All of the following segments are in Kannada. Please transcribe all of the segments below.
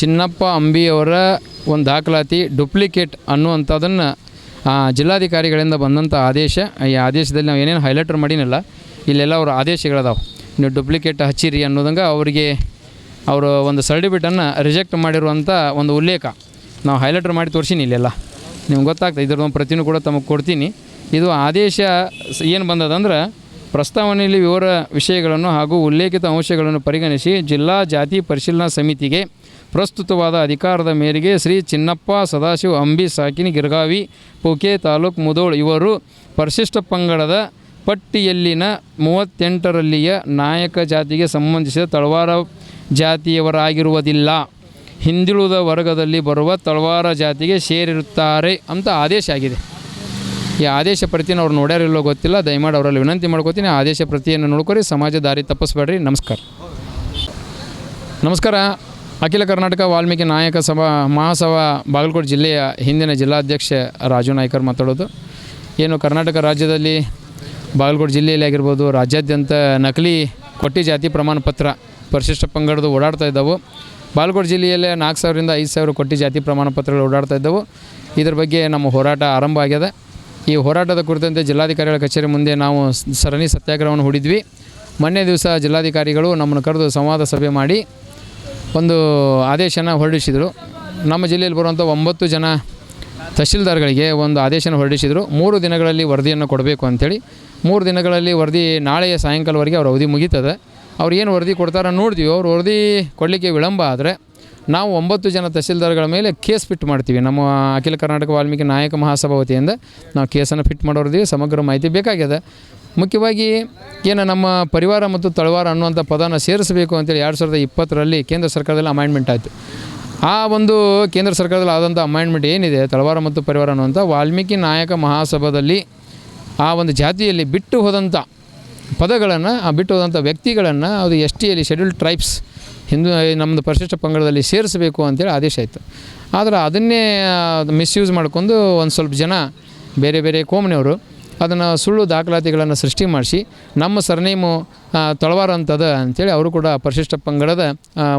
ಚಿನ್ನಪ್ಪ ಅಂಬಿಯವರ ಒಂದು ದಾಖಲಾತಿ ಡುಪ್ಲಿಕೇಟ್ ಅನ್ನುವಂಥದ್ದನ್ನು ಜಿಲ್ಲಾಧಿಕಾರಿಗಳಿಂದ ಬಂದಂಥ ಆದೇಶ, ಈ ಆದೇಶದಲ್ಲಿ ನಾವು ಏನೇನು ಹೈಲೈಟರ್ ಮಾಡಿನಲ್ಲ, ಇಲ್ಲೆಲ್ಲ ಅವ್ರ ಆದೇಶಗಳದಾವೆ. ನೀವು ಡುಪ್ಲಿಕೇಟ್ ಹಚ್ಚಿರಿ ಅನ್ನೋದಂಗೆ ಅವರಿಗೆ ಅವರು ಒಂದು ಸರ್ಟಿಫಿಕೇಟನ್ನು ರಿಜೆಕ್ಟ್ ಮಾಡಿರುವಂಥ ಒಂದು ಉಲ್ಲೇಖ ನಾವು ಹೈಲೈಟರ್ ಮಾಡಿ ತೋರಿಸೀನಿ ಇಲ್ಲೆಲ್ಲ. ನಿಮ್ಗೆ ಗೊತ್ತಾಗ್ತದೆ, ಇದ್ರದ್ದು ಪ್ರತಿನೂ ಕೂಡ ತಮಗೆ ಕೊಡ್ತೀನಿ. ಇದು ಆದೇಶ ಏನು ಬಂದದಂದ್ರೆ, ಪ್ರಸ್ತಾವನೆಯಲ್ಲಿ ವಿವರ ವಿಷಯಗಳನ್ನು ಹಾಗೂ ಉಲ್ಲೇಖಿತ ಅಂಶಗಳನ್ನು ಪರಿಗಣಿಸಿ ಜಿಲ್ಲಾ ಜಾತಿ ಪರಿಶೀಲನಾ ಸಮಿತಿಗೆ ಪ್ರಸ್ತುತವಾದ ಅಧಿಕಾರದ ಮೇರೆಗೆ ಶ್ರೀ ಚಿನ್ನಪ್ಪ, ಸದಾಶಿವ, ಅಂಬಿ, ಸಾಕಿನಿ, ಗಿರ್ಗಾವಿ, ಪೋಕೆ ತಾಲೂಕು ಮುದೋಳ್ ಇವರು ಪರಿಶಿಷ್ಟ ಪಂಗಡದ ಪಟ್ಟಿಯಲ್ಲಿನ ಮೂವತ್ತೆಂಟರಲ್ಲಿಯ ನಾಯಕ ಜಾತಿಗೆ ಸಂಬಂಧಿಸಿದ ತಳವಾರ ಜಾತಿಯವರಾಗಿರುವುದಿಲ್ಲ. ಹಿಂದುಳಿದ ವರ್ಗದಲ್ಲಿ ಬರುವ ತಳವಾರ ಜಾತಿಗೆ ಸೇರಿರುತ್ತಾರೆ ಅಂತ ಆದೇಶ ಆಗಿದೆ. ಈ ಆದೇಶ ಪ್ರತಿಯನ್ನು ಅವ್ರು ನೋಡ್ಯಾರಿಲ್ಲೋ ಗೊತ್ತಿಲ್ಲ. ದಯಮಾಡಿ ಅವರಲ್ಲಿ ವಿನಂತಿ ಮಾಡ್ಕೋತೀನಿ. ಆದೇಶ ಪ್ರತಿಯನ್ನು ನೋಡ್ಕೊರಿ. ಸಮಾಜ ದಾರಿ ತಪ್ಪಿಸ್ಬೇಡ್ರಿ. ನಮಸ್ಕಾರ. ನಮಸ್ಕಾರ. ಅಖಿಲ ಕರ್ನಾಟಕ ವಾಲ್ಮೀಕಿ ನಾಯಕ ಸಭಾ, ಮಹಾಸಭಾ ಬಾಗಲಕೋಟೆ ಜಿಲ್ಲೆಯ ಹಿಂದಿನ ಜಿಲ್ಲಾಧ್ಯಕ್ಷ ರಾಜು ನಾಯ್ಕರ್ ಮಾತಾಡೋದು. ಏನು ಕರ್ನಾಟಕ ರಾಜ್ಯದಲ್ಲಿ ಬಾಗಲಕೋಟೆ ಜಿಲ್ಲೆಯಲ್ಲಿ ಆಗಿರ್ಬೋದು, ರಾಜ್ಯಾದ್ಯಂತ ನಕಲಿ ಕೊಟ್ಟಿ ಜಾತಿ ಪ್ರಮಾಣ ಪತ್ರ ಪರಿಶಿಷ್ಟ ಪಂಗಡದು ಓಡಾಡ್ತಾ ಇದ್ದವು. ಬಾಗಲಕೋಟೆ ಜಿಲ್ಲೆಯಲ್ಲೇ ನಾಲ್ಕು ಸಾವಿರದಿಂದ ಐದು ಸಾವಿರ ಕೊಟ್ಟಿ ಜಾತಿ ಪ್ರಮಾಣ ಪತ್ರಗಳು ಓಡಾಡ್ತಾ ಇದ್ದವು. ಇದ್ರ ಬಗ್ಗೆ ನಮ್ಮ ಹೋರಾಟ ಆರಂಭ ಆಗ್ಯದ ಈ ಹೋರಾಟದ ಕುರಿತಂತೆ ಜಿಲ್ಲಾಧಿಕಾರಿಗಳ ಕಚೇರಿ ಮುಂದೆ ನಾವು ಸರಣಿ ಸತ್ಯಾಗ್ರಹವನ್ನು ಹೂಡಿದ್ವಿ. ಮೊನ್ನೆ ದಿವಸ ಜಿಲ್ಲಾಧಿಕಾರಿಗಳು ನಮ್ಮನ್ನು ಕರೆದು ಸಂವಾದ ಸಭೆ ಮಾಡಿ ಒಂದು ಆದೇಶನ ಹೊರಡಿಸಿದರು. ನಮ್ಮ ಜಿಲ್ಲೆಯಲ್ಲಿ ಬರುವಂಥ ಒಂಬತ್ತು ಜನ ತಹಶೀಲ್ದಾರ್ಗಳಿಗೆ ಒಂದು ಆದೇಶನ ಹೊರಡಿಸಿದರು. ಮೂರು ದಿನಗಳಲ್ಲಿ ವರದಿಯನ್ನು ಕೊಡಬೇಕು ಅಂಥೇಳಿ. ಮೂರು ದಿನಗಳಲ್ಲಿ ವರದಿ ನಾಳೆಯ ಸಾಯಂಕಾಲವರೆಗೆ ಅವ್ರ ಅವಧಿ ಮುಗೀತದೆ. ಅವ್ರು ಏನು ವರದಿ ಕೊಡ್ತಾರೋ ನೋಡ್ತೀವಿ. ಅವ್ರು ವರದಿ ಕೊಡಲಿಕ್ಕೆ ವಿಳಂಬ ಆದರೆ ನಾವು ಒಂಬತ್ತು ಜನ ತಹಶೀಲ್ದಾರ್ಗಳ ಮೇಲೆ ಕೇಸ್ ಫಿಟ್ ಮಾಡ್ತೀವಿ. ನಮ್ಮ ಅಖಿಲ ಕರ್ನಾಟಕ ವಾಲ್ಮೀಕಿ ನಾಯಕ ಮಹಾಸಭಾ ವತಿಯಿಂದ ನಾವು ಕೇಸನ್ನು ಫಿಟ್ ಮಾಡೋರ್ದೀವಿ. ಸಮಗ್ರ ಮಾಹಿತಿ ಬೇಕಾಗ್ಯದ. ಮುಖ್ಯವಾಗಿ ಏನು ನಮ್ಮ ಪರಿವಾರ ಮತ್ತು ತಳವಾರ ಅನ್ನುವಂಥ ಪದನ ಸೇರಿಸಬೇಕು ಅಂತೇಳಿ ಎರಡು ಸಾವಿರದ ಇಪ್ಪತ್ತರಲ್ಲಿ ಕೇಂದ್ರ ಸರ್ಕಾರದಲ್ಲಿ ಅಮೈಂಡ್ಮೆಂಟ್ ಆಯಿತು. ಆ ಒಂದು ಕೇಂದ್ರ ಸರ್ಕಾರದಲ್ಲಿ ಆದಂಥ ಅಮೈಂಡ್ಮೆಂಟ್ ಏನಿದೆ, ತಳವಾರ ಮತ್ತು ಪರಿವಾರ ಅನ್ನುವಂಥ ವಾಲ್ಮೀಕಿ ನಾಯಕ ಮಹಾಸಭಾದಲ್ಲಿ ಆ ಒಂದು ಜಾತಿಯಲ್ಲಿ ಬಿಟ್ಟು ಹೋದಂಥ ಪದಗಳನ್ನು, ಆ ಬಿಟ್ಟು ಹೋದಂಥ ವ್ಯಕ್ತಿಗಳನ್ನು ಅದು ಎಸ್ ಟಿಯಲ್ಲಿ ಶೆಡ್ಯೂಲ್ಡ್ ಟ್ರೈಬ್ಸ್ ಹಿಂದೂ ನಮ್ಮದು ಪರಿಶಿಷ್ಟ ಪಂಗಡದಲ್ಲಿ ಸೇರಿಸಬೇಕು ಅಂತೇಳಿ ಆದೇಶ ಆಯಿತು. ಆದರೆ ಅದನ್ನೇ ಮಿಸ್ಯೂಸ್ ಮಾಡ್ಕೊಂಡು ಒಂದು ಸ್ವಲ್ಪ ಜನ ಬೇರೆ ಬೇರೆ ಕೋಮ್ನೆಯವರು ಅದನ್ನು ಸುಳ್ಳು ದಾಖಲಾತಿಗಳನ್ನು ಸೃಷ್ಟಿ ಮಾಡಿಸಿ ನಮ್ಮ ಸರ್ನೇಮು ತೊಳವಾರ ಅಂತದ ಅಂಥೇಳಿ ಅವರು ಕೂಡ ಪರಿಶಿಷ್ಟ ಪಂಗಡದ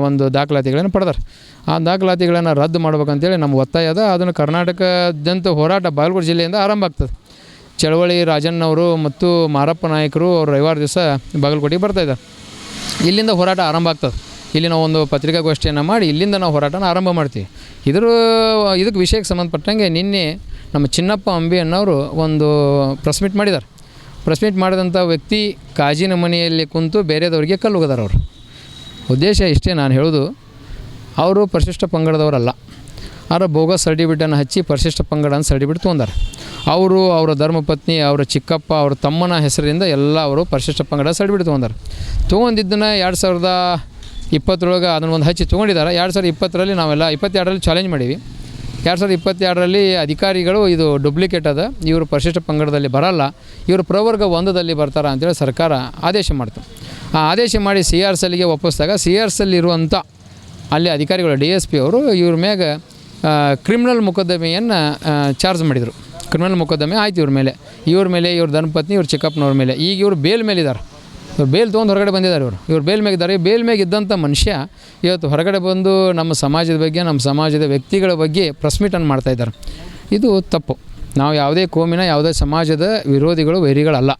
ಒಂದು ದಾಖಲಾತಿಗಳನ್ನು ಪಡೆದಾರೆ. ಆ ದಾಖಲಾತಿಗಳನ್ನು ರದ್ದು ಮಾಡ್ಬೇಕಂತೇಳಿ ನಮ್ಮ ಒತ್ತಾಯ ಅದ. ಅದನ್ನು ಕರ್ನಾಟಕದಂತ ಹೋರಾಟ ಬಾಗಲಕೋಟೆ ಜಿಲ್ಲೆಯಿಂದ ಆರಂಭ ಆಗ್ತದೆ. ಚಳವಳಿ ರಾಜಣ್ಣವರು ಮತ್ತು ಮಾರಪ್ಪ ನಾಯಕರು ಅವರು ರವಿವಾರ ದಿವಸ ಬಾಗಲಕೋಟೆಗೆ ಬರ್ತಾಯಿದ್ದಾರೆ ಇಲ್ಲಿಂದ ಹೋರಾಟ ಆರಂಭ ಆಗ್ತದೆ. ಇಲ್ಲಿ ನಾವು ಒಂದು ಪತ್ರಿಕಾಗೋಷ್ಠಿಯನ್ನು ಮಾಡಿ ಇಲ್ಲಿಂದ ನಾವು ಹೋರಾಟನ ಆರಂಭ ಮಾಡ್ತೀವಿ. ಇದರ, ಇದಕ್ಕೆ ವಿಷಯಕ್ಕೆ ಸಂಬಂಧಪಟ್ಟಂಗೆ ನಿನ್ನೆ ನಮ್ಮ ಚಿನ್ನಪ್ಪ ಅಂಬಿ ಅನ್ನೋರು ಒಂದು ಪ್ರೆಸ್ ಮೀಟ್ ಮಾಡಿದ್ದಾರೆ. ಪ್ರೆಸ್ ಮಾಡಿದಂಥ ವ್ಯಕ್ತಿ ಕಾಜಿನ ಮನೆಯಲ್ಲಿ ಕುಂತು ಬೇರೆದವ್ರಿಗೆ ಕಲ್ಲು ಹೋಗದಾರ ಅವರು. ಉದ್ದೇಶ ಇಷ್ಟೇ ನಾನು ಹೇಳೋದು ಅವರು ಪರಿಶಿಷ್ಟ ಪಂಗಡದವರಲ್ಲ. ಆದ್ರೆ ಬೋಗಸ್ ಸರ್ಟಿಫಿಕೇಟನ್ನು ಹಚ್ಚಿ ಪರಿಶಿಷ್ಟ ಪಂಗಡ ಅಂತ ಸರ್ಟಿಫಿಕೇಟ್ ತೊಗೊಂಡಾರೆ. ಅವರು ಅವರ ಧರ್ಮಪತ್ನಿ, ಅವರ ಚಿಕ್ಕಪ್ಪ, ಅವರ ತಮ್ಮನ ಹೆಸರಿಂದ ಎಲ್ಲ ಅವರು ಪರಿಶಿಷ್ಟ ಪಂಗಡ ಸರ್ಟಿಫಿಕೇಟ್ ತೊಗೊಂಡಾರೆ. ತೊಗೊಂಡಿದ್ದನ್ನು ಎರಡು ಸಾವಿರದ ಇಪ್ಪತ್ತರೊಳಗೆ ಅದನ್ನು ಒಂದು ಹಚ್ಚಿ ತೊಗೊಂಡಿದ್ದಾರೆ. ಎರಡು ಸಾವಿರದ ಇಪ್ಪತ್ತರಲ್ಲಿ ನಾವೆಲ್ಲ ಇಪ್ಪತ್ತೆರಡರಲ್ಲಿ ಚಾಲೆಂಜ್ ಮಾಡೀವಿ ಎರಡು ಸಾವಿರದ ಇಪ್ಪತ್ತೆರಡರಲ್ಲಿ ಅಧಿಕಾರಿಗಳು ಇದು ಡುಪ್ಲಿಕೇಟ್ ಅದ. ಇವರು ಪರಿಶಿಷ್ಟ ಪಂಗಡದಲ್ಲಿ ಬರಲ್ಲ. ಇವರು ಪ್ರವರ್ಗ ಒಂದದಲ್ಲಿ ಬರ್ತಾರ ಅಂತೇಳಿ ಸರ್ಕಾರ ಆದೇಶ ಮಾಡ್ತು. ಆ ಆದೇಶ ಮಾಡಿ ಸಿ ಆರ್ ಸೆಲ್ಗೆ ಒಪ್ಪಿಸಿದಾಗ ಸಿ ಆರ್ ಸೆಲ್ ಇರುವಂಥ ಅಲ್ಲಿ ಅಧಿಕಾರಿಗಳು ಡಿ ಎಸ್ ಪಿ ಅವರು ಇವ್ರ ಮ್ಯಾಗ ಕ್ರಿಮಿನಲ್ ಮೊಕದ್ದಮೆಯನ್ನು ಚಾರ್ಜ್ ಮಾಡಿದರು. ಕ್ರಿಮಿನಲ್ ಮೊಕದ್ದಮೆ ಆಯ್ತು ಇವ್ರ ಮೇಲೆ. ಇವ್ರ ಮೇಲೆ ಇವ್ರ ದನಪತ್ನಿ ಇವ್ರ ಚಿಕ್ಕಪ್ಪನವ್ರ ಮೇಲೆ. ಈಗ ಇವರು ಬೇಲ್ ಮೇಲಿದ್ದಾರೆ ಇವ್ರು ಬೇಲ್ ತೊಗೊಂಡು ಹೊರಗಡೆ ಬಂದಿದ್ದಾರೆ ಇವರು. ಇವ್ರು ಬೇಲ್ ಮೇಗಿದ್ದಾರೆ ಬೇಲ್ ಮೇಗಿದ್ದಂಥ ಮನುಷ್ಯ ಇವತ್ತು ಹೊರಗಡೆ ಬಂದು ನಮ್ಮ ಸಮಾಜದ ಬಗ್ಗೆ, ನಮ್ಮ ಸಮಾಜದ ವ್ಯಕ್ತಿಗಳ ಬಗ್ಗೆ ಪ್ರೆಸ್ ಮಾಡ್ತಾಯಿದ್ದಾರೆ ಇದು ತಪ್ಪು. ನಾವು ಯಾವುದೇ ಕೋಮಿನ, ಯಾವುದೇ ಸಮಾಜದ ವಿರೋಧಿಗಳು, ವೈರಿಗಳಲ್ಲ.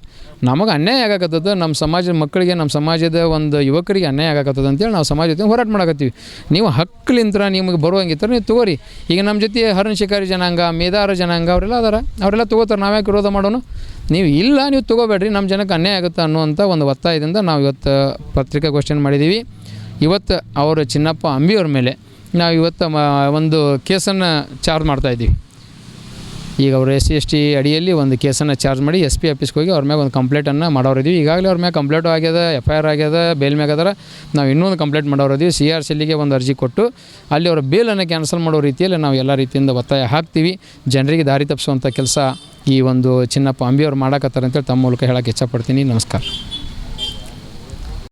ನಮಗೆ ಅನ್ಯಾಯ ಆಗಕತ್ತದ, ನಮ್ಮ ಸಮಾಜದ ಮಕ್ಕಳಿಗೆ, ನಮ್ಮ ಸಮಾಜದ ಒಂದು ಯುವಕರಿಗೆ ಅನ್ಯಾಯ ಆಗಕತ್ತದ ಅಂತೇಳಿ ನಾವು ಸಮಾಜ ಜೊತೆ ಹೋರಾಟ ಮಾಡಕತ್ತೀವಿ. ನೀವು ಹಕ್ಕಲಿಂತ್ರ ನಿಮಗೆ ಬರುವಂಗಿತ್ತರ ನೀವು ತಗೋರಿ. ಈಗ ನಮ್ಮ ಜೊತೆ ಹರಣ ಶಿಕಾರಿ ಜನಾಂಗ ಮೇದಾರ ಜನಾಂಗ ಅವರೆಲ್ಲ ಅದಾರ. ಅವರೆಲ್ಲ ತೊಗೋತಾರೆ, ನಾವ್ಯಾಕೆ ವಿರೋಧ ಮಾಡೋಣ ನೀವು ಇಲ್ಲ, ನೀವು ತೊಗೋಬೇಡ್ರಿ. ನಮ್ಮ ಜನಕ್ಕೆ ಅನ್ಯಾಯ ಆಗುತ್ತೆ ಅನ್ನುವಂಥ ಒಂದು ಒತ್ತಾಯದಿಂದ ನಾವು ಇವತ್ತು ಪತ್ರಿಕಾಗೋಷ್ಠಿಯನ್ನು ಮಾಡಿದ್ದೀವಿ. ಇವತ್ತು ಅವರು ಚಿನ್ನಪ್ಪ ಅಂಬಿಯವ್ರ ಮೇಲೆ ನಾವು ಇವತ್ತು ಒಂದು ಕೇಸನ್ನು ಚಾರ್ಜ್ ಮಾಡ್ತಾಯಿದ್ದೀವಿ ಈಗ ಅವರು ಎಸ್ ಸಿ, ಎಸ್ ಟಿ ಅಡಿಯಲ್ಲಿ ಒಂದು ಕೇಸನ್ನು ಚಾರ್ಜ್ ಮಾಡಿ ಎಸ್ ಪಿ ಆಫೀಸ್ಗೆ ಹೋಗಿ ಅವ್ರ ಮ್ಯಾಗ ಒಂದು ಕಂಪ್ಲೇಂಟನ್ನು ಮಾಡೋರಿದ್ದೀವಿ ಈಗಾಗಲೇ ಅವ್ರ ಮ್ಯಾಗ ಕಂಪ್ಲೇಂಟ್ ಆಗ್ಯದ, ಎಫ್ ಐ ಆರ್ ಆಗ್ಯದ, ಬೇಲ್ ಮ್ಯಾಗ ಅದರ. ನಾವು ಇನ್ನೊಂದು ಕಂಪ್ಲೇಂಟ್ ಮಾಡೋರಿದ್ದೀವಿ ಸಿ ಆರ್ ಸಿಲ್ಲಿಗೆ ಒಂದು ಅರ್ಜಿ ಕೊಟ್ಟು ಅಲ್ಲಿ ಅವರ ಬೇಲನ್ನು ಕ್ಯಾನ್ಸಲ್ ಮಾಡೋ ರೀತಿಯಲ್ಲಿ ನಾವು ಎಲ್ಲ ರೀತಿಯಿಂದ ಒತ್ತಾಯ ಹಾಕ್ತೀವಿ. ಜನರಿಗೆ ದಾರಿ ತಪ್ಪಿಸುವಂಥ ಕೆಲಸ ಈ ಒಂದು ಚಿನ್ನಪ್ಪ ಅಂಬಿಯವ್ರು ಮಾಡಕತ್ತಾರೆ ಅಂತೇಳಿ ತಮ್ಮ ಮೂಲಕ ಹೇಳಕ್ಕೆ ಇಚ್ಛಪಡ್ತೀನಿ. ನಮಸ್ಕಾರ.